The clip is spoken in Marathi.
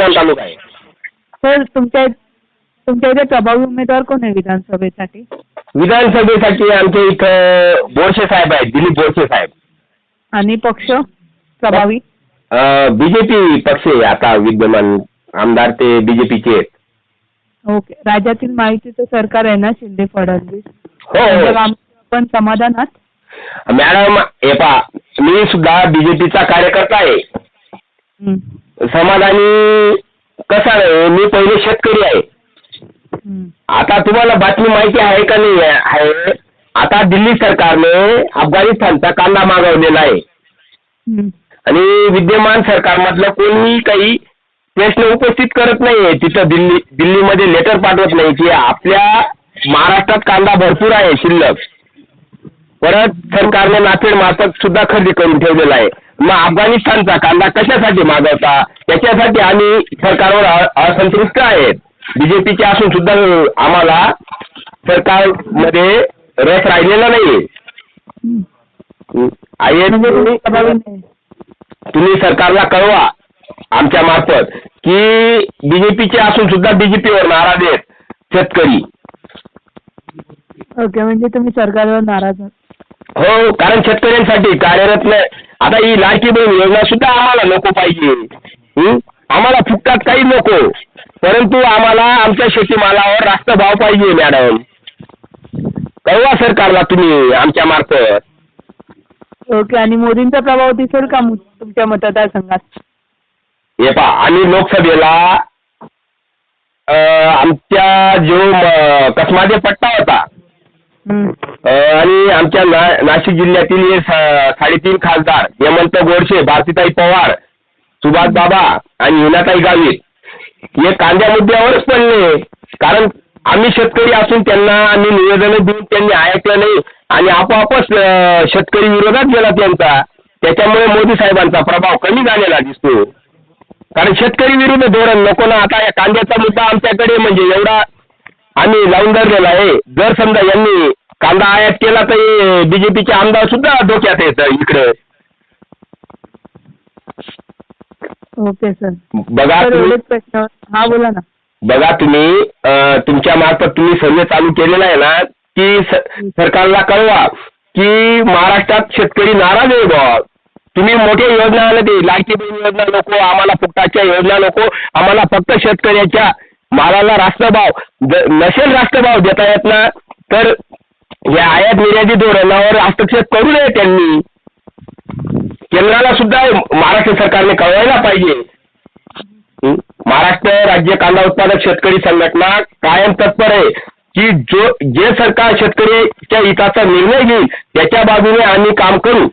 तालुका आहे. सर तुमच्या तुमच्या इथे प्रभावी उमेदवार कोण आहे विधानसभेसाठी? विधानसभेसाठी आमच्या इथं बोरसे साहेब आहेत दिलीप बोरसे साहेब. आणि पक्ष? प्रभावी? बीजेपी पक्ष आहे आता विद्यमान आमदार ते बीजेपीचे आहेत. ओके. राज्यातील माहितीचं सरकार आहे ना शिंदे फडणवीस? हो हो. कामावर आपण समाधानात? मॅडम हे पहा मी सुद्धा बीजेपीचा कार्यकर्ता आहे. समाधानी कसा आहे? मी पहिले शेतकरी आहे. आता तुम्हाला बातमी माहिती आहे का नाही? आहे. आता दिल्ली सरकारने अफगाणिस्तानचा कांदा मागवलेला आहे. आणि विद्यमान सरकारमधलं कोणीही काही प्रश्न उपस्थित करत नाहीये. तिथं दिल्ली दिल्लीमध्ये लेटर पाठवत नाही की आपल्या महाराष्ट्रात कांदा भरपूर आहे शिल्लक. परत सरकारने नाफेड मार्फत सुद्धा खरेदी करून ठेवलेला आहे. मग अफगाणिस्तानचा कांदा कशासाठी मागवता? त्याच्यासाठी आम्ही सरकारवर अ- असंतुष्ट आहेत बीजेपीचे असून सुद्धा आम्हाला सरकारमध्ये रस राहिलेला नाहीये. हं. आहे म्हणजे तुम्ही तुम्ही सरकारला कळवा आमच्या मार्फत की बीजेपीचे असून सुद्धा बीजेपीवर नाराज आहेत शेतकरी. ओके म्हणजे तुम्ही सरकारवर नाराज आहात. हो कारण शेतकऱ्यांसाठी कार्यरत नाही. आता ही लाडकी बहीण योजना सुद्धा आम्हाला नको पाहिजे? आम्हाला फुकटात काही नको. परंतु आम्हाला आमच्या शेतीमालावर रास्त भाव पाहिजे मॅडम. कळवा सरकारला तुम्ही आमच्या मार्फत. ओके आणि मोदींचा प्रभाव दिसेल का मु- तुमच्या मतदारसंघात? हे पहा आम्ही लोकसभेला अं, आमच्या जो म- कसमाजे पट्टा होता. आणि आमच्या ना नाशिक जिल्ह्यातील हे सा- साडेतीन खासदार हेमंत गोडसे भारतीताई पवार सुभाष बाबा आणि हिनाताई गावित हे कांद्या मुद्द्यावरच पडले. कारण आम्ही शेतकरी असून त्यांना आम्ही निवेदनं देऊन त्यांनी ऐकलं नाही. आणि आपोआपच शेतकरी विरोधात गेला त्यांचा. त्याच्यामुळे मोदी साहेबांचा प्रभाव कमी झालेला दिसतो. कारण शेतकरी विरुद्ध धोरण नको ना. आता या कांद्याचा मुद्दा आमच्याकडे म्हणजे एवढा आम्ही लावून धरलेला आहे. जर समजा यांनी कांदा आयात केला तर बीजेपीचे आमदार सुद्धा डोक्यात येतं इकडे. Okay sir. बघा सर तुम्ही. एवढेच प्रश्न. हा बोला ना. बघा तुम्ही अं, तुमच्या मार्फत तुम्ही सर्वे चालू केलेला आहे ना की स- सरकारला कळवा की महाराष्ट्रात शेतकरी नाराज आहे बुवा. तुम्ही मोठ्या योजना आल्या ते लाडकी बहीण योजना नको आम्हाला फुकटाच्या योजना नको आम्हाला फक्त शेतकऱ्याच्या मालाला रास्त भाव ज- नसेल रास्त भाव देता येत ना तर या आयात निर्याती धोरणावर हस्तक्षेप करू नये त्यांनी. केंद्राला सुद्धा महाराष्ट्र सरकारने कळवायला पाहिजे. महाराष्ट्र राज्य कांदा उत्पादक शेतकरी संघटना कायम तत्पर आहे की जो जे सरकार शेतकऱ्याच्या हिताचा निर्णय घेईल त्याच्या बाजूने आम्ही काम करू.